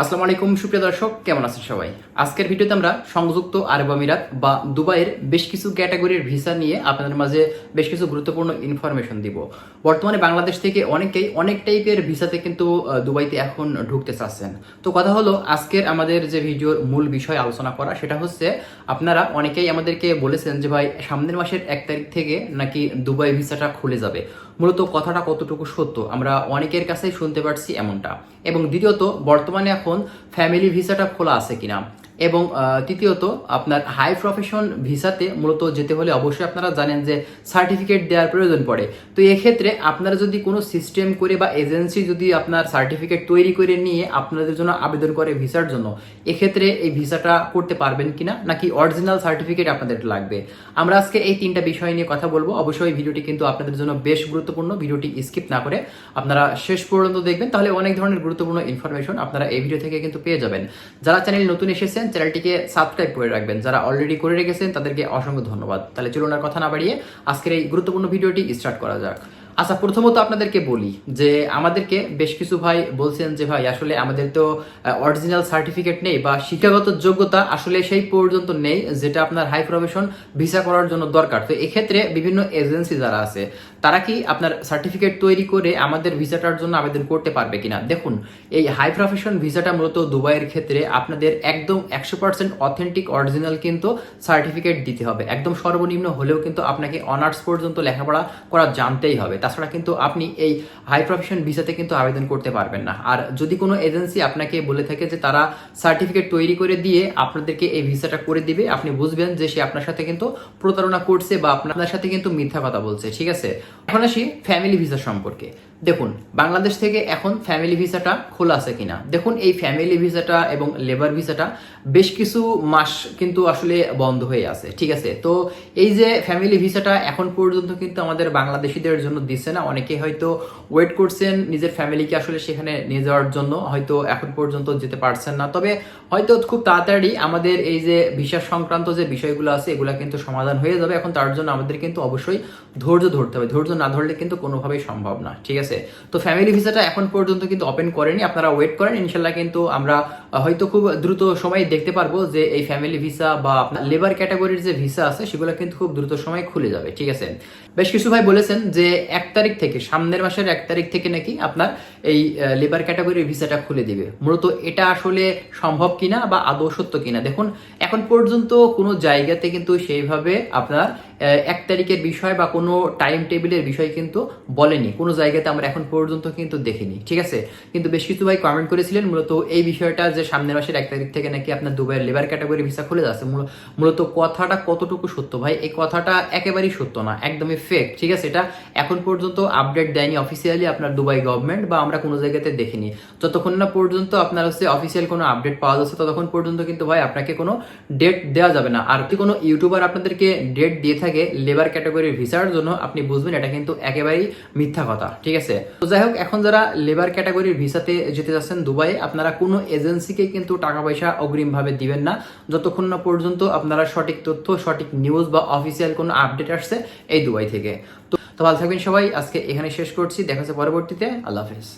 আসসালামু আলাইকুম, সুপ্রিয় দর্শক, কেমন আছেন সবাই? আজকের ভিডিওতে আমরা সংযুক্ত আরব আমিরাত বা দুবাইয়ের বেশ কিছু ক্যাটাগরির ভিসা নিয়ে আপনাদের মাঝে বেশ কিছু গুরুত্বপূর্ণ ইনফরমেশন দিব। বর্তমানে বাংলাদেশ থেকে অনেকেই অনেক টাইপের ভিসাতে কিন্তু দুবাইতে এখন ঢুকতে চাচ্ছেন। তো কথা হলো, আজকের আমাদের যে ভিডিওর মূল বিষয় আলোচনা করা, সেটা হচ্ছে আপনারা অনেকেই আমাদেরকে বলেছেন যে, ভাই, সামনের মাসের এক তারিখ থেকে নাকি দুবাই ভিসাটা খুলে যাবে। মূলত কথাটা কতটুকু সত্য, আমরা অনেকের কাছেই শুনতে পারছি এমনটা। এবং দ্বিতীয়ত, বর্তমানে এখন ফ্যামিলি ভিসাটা খোলা আছে কিনা। এবং তৃতীয়ত, আপনার হাই প্রফেশন ভিসাতে মূলত যেতে হলে অবশ্যই আপনারা জানেন যে সার্টিফিকেট দেওয়ার প্রয়োজন পড়ে। তো এক্ষেত্রে আপনারা যদি কোনো সিস্টেম করে বা এজেন্সি যদি আপনার সার্টিফিকেট তৈরি করে নিয়ে আপনাদের জন্য আবেদন করে ভিসার জন্য, এক্ষেত্রে এই ভিসাটা করতে পারবেন কিনা নাকি অরিজিনাল সার্টিফিকেট আপনাদের লাগবে? আমরা আজকে এই তিনটা বিষয় নিয়ে কথা বলব। অবশ্যই ভিডিওটি কিন্তু আপনাদের জন্য বেশ গুরুত্বপূর্ণ। ভিডিওটি স্কিপ না করে আপনারা শেষ পর্যন্ত দেখবেন। তাহলে অনেক ধরনের গুরুত্বপূর্ণ ইনফরমেশন আপনারা এই ভিডিও থেকে কিন্তু পেয়ে যাবেন। যারা চ্যানেল নতুন এসেছেন চ্যানেলটিকে সাবস্ক্রাইব করে রাখবেন। যারা অলরেডি করে রেখেছেন, তাদেরকে অসংখ্য ধন্যবাদ। তাহলে চলুন আর কথা না বাড়িয়ে আজকের এই গুরুত্বপূর্ণ ভিডিওটি স্টার্ট করা যাক। আচ্ছা প্রথমত আপনাদেরকে বলি যে আমাদেরকে বেশ কিছু ভাই বলছেন যে, ভাই, আসলে আমাদের তো অরিজিনাল সার্টিফিকেট নেই বা শিক্ষাগত যোগ্যতা আসলে সেই পর্যন্ত নেই যেটা আপনার হাই প্রফেশন ভিসা করার জন্য দরকার। তো এক্ষেত্রে বিভিন্ন এজেন্সি যারা আছে, তারা কি আপনার সার্টিফিকেট তৈরি করে আমাদের ভিসাটার জন্য আবেদন করতে পারবে কিনা? দেখুন, এই হাই প্রফেশন ভিসাটা মূলত দুবাইয়ের ক্ষেত্রে আপনাদের একদম একশো পার্সেন্ট অথেন্টিক অরিজিনাল কিন্তু সার্টিফিকেট দিতে হবে। একদম সর্বনিম্ন হলেও কিন্তু আপনাকে অনার্স পর্যন্ত লেখাপড়া করা জানতেই হবে। তাছাড়া কিন্তু আপনি এই হাই প্রফেশন ভিসাতে কিন্তু আবেদন করতে পারবেন না। আর যদি কোনো এজেন্সি আপনাকে বলে থাকে যে তারা সার্টিফিকেট তৈরি করে দিয়ে আপনাদেরকে এই ভিসাটা করে দিবে, আপনি বুঝবেন যে সে আপনার সাথে কিন্তু প্রতারণা করছে বা আপনার সাথে কিন্তু মিথ্যা কথা বলছে, ঠিক আছে? এখন আসি ফ্যামিলি ভিসা সম্পর্কে। দেখুন, বাংলাদেশ থেকে এখন ফ্যামিলি ভিসাটা খোলা আছে কিনা? দেখুন, এই ফ্যামিলি ভিসাটা এবং লেবার ভিসাটা বেশ কিছু মাস কিন্তু আসলে বন্ধ হয়ে আছে, ঠিক আছে? তো এই যে ফ্যামিলি ভিসাটা এখন পর্যন্ত কিন্তু আমাদের বাংলাদেশিদের জন্য দিচ্ছে না। অনেকে হয়তো ওয়েট করছেন নিজের ফ্যামিলিকে আসলে সেখানে নিয়ে যাওয়ার জন্য, হয়তো এখন পর্যন্ত যেতে পারছেন না। তবে হয়তো খুব তাড়াতাড়ি আমাদের এই যে ভিসা সংক্রান্ত যে বিষয়গুলো আছে, এগুলো কিন্তু সমাধান হয়ে যাবে। এখন তার জন্য আমাদের কিন্তু অবশ্যই ধৈর্য ধরতে হবে। ধৈর্য না ধরলে কিন্তু কোনোভাবেই সম্ভব না, ঠিক আছে? তো ফ্যামিলি ভিসাটা এখন পর্যন্ত কিন্তু ওপেন করেনি, আপনারা ওয়েট করেন, ইনশাল্লাহ কিন্তু আমরা হয়তো খুব দ্রুত সময় দেখতে পারব যে এই ফ্যামিলি ভিসা বা লেবার ক্যাটাগরির যে ভিসা আছে, সেগুলো কিন্তু খুব দ্রুত সময় খুলে যাবে, ঠিক আছে? বেশ কিছু ভাই বলেছেন যে এক তারিখ থেকে, সামনের মাসের এক তারিখ থেকে নাকি আপনার এই লেবার ক্যাটাগরির ভিসাটা খুলে দিবে। মূলত এটা আসলে সম্ভব কিনা বা আদৌ সত্য কিনা? দেখুন, এখন পর্যন্ত কোনো জায়গাতে কিন্তু সেইভাবে আপনার এক তারিখের বিষয় বা কোনো টাইম টেবিলের বিষয় কিন্তু বলেনি। কোনো জায়গাতে আমরা এখন পর্যন্ত কিন্তু দেখিনি। ঠিক আছে? কিন্তু বেশ কিছু ভাই কমেন্ট করেছিলেন, মূলত এই বিষয়টা যে সামনের মাসের এক তারিখ থেকে নাকি আপনার দুবাইয়ের লেবার ক্যাটাগরি ভিসা খুলে যাচ্ছে। মূল- মূলত কথাটা কতটুকু সত্য ভাই? এই কথাটা একেবারেই সত্য না, একদমই ফেক ঠিক আছে? এটা এখন পর্যন্ত আপডেট দেয়নি অফিসিয়ালি আপনার দুবাই গভর্নমেন্ট বা আমরা কোনো জায়গাতে দেখিনি। যতক্ষণ না পর্যন্ত আপনার হচ্ছে অফিসিয়াল কোনো আপডেট পাওয়া যাচ্ছে, ততক্ষণ পর্যন্ত কিন্তু ভাই আপনাকে কোনো ডেট দেওয়া যাবে না। আর যদি কোনো ইউটিউবার আপনাদেরকে ডেট দিয়ে লেবার ক্যাটাগরির ভিসার জন্য আপনি বুঝবেন এটা কিন্তু একেবারেই মিথ্যা কথা, ঠিক আছে? তো যাই হোক, এখন যারা লেবার ক্যাটাগরির ভিসাতে যেতে যাচ্ছেন দুবাইয়ে, আপনারা কোনো এজেন্সিকে কিন্তু টাকা পয়সা অগ্রিমভাবে দিবেন না। যতক্ষণ না পর্যন্ত আপনারা সঠিক তথ্য, সঠিক নিউজ বা অফিসিয়াল কোনো আপডেট আসছে এই দুবাই থেকে। তো তো ভালো থাকবেন সবাই। আজকে এখানে শেষ করছি। দেখা হচ্ছে পরবর্তীতে। আল্লাহ হাফেজ।